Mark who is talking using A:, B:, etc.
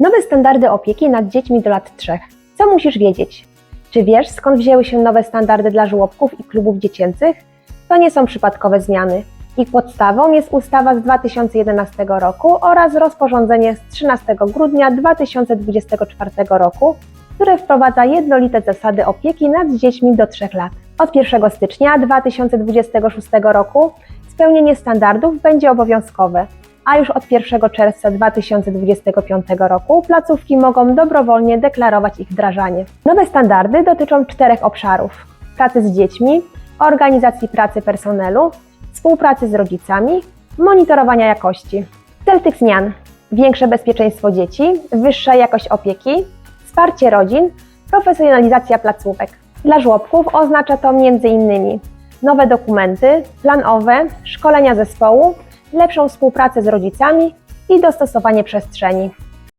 A: Nowe standardy opieki nad dziećmi do lat 3. Co musisz wiedzieć? Czy wiesz, skąd wzięły się nowe standardy dla żłobków i klubów dziecięcych? To nie są przypadkowe zmiany. Ich podstawą jest ustawa z 2011 roku oraz rozporządzenie z 13 grudnia 2024 roku, które wprowadza jednolite zasady opieki nad dziećmi do 3 lat. Od 1 stycznia 2026 roku spełnienie standardów będzie obowiązkowe, a już od 1 czerwca 2025 roku placówki mogą dobrowolnie deklarować ich wdrażanie. Nowe standardy dotyczą czterech obszarów: pracy z dziećmi, organizacji pracy personelu, współpracy z rodzicami, monitorowania jakości. Cel tych zmian: większe bezpieczeństwo dzieci, wyższa jakość opieki, wsparcie rodzin, profesjonalizacja placówek. Dla żłobków oznacza to m.in. nowe dokumenty, planowe, szkolenia zespołu, lepszą współpracę z rodzicami i dostosowanie przestrzeni.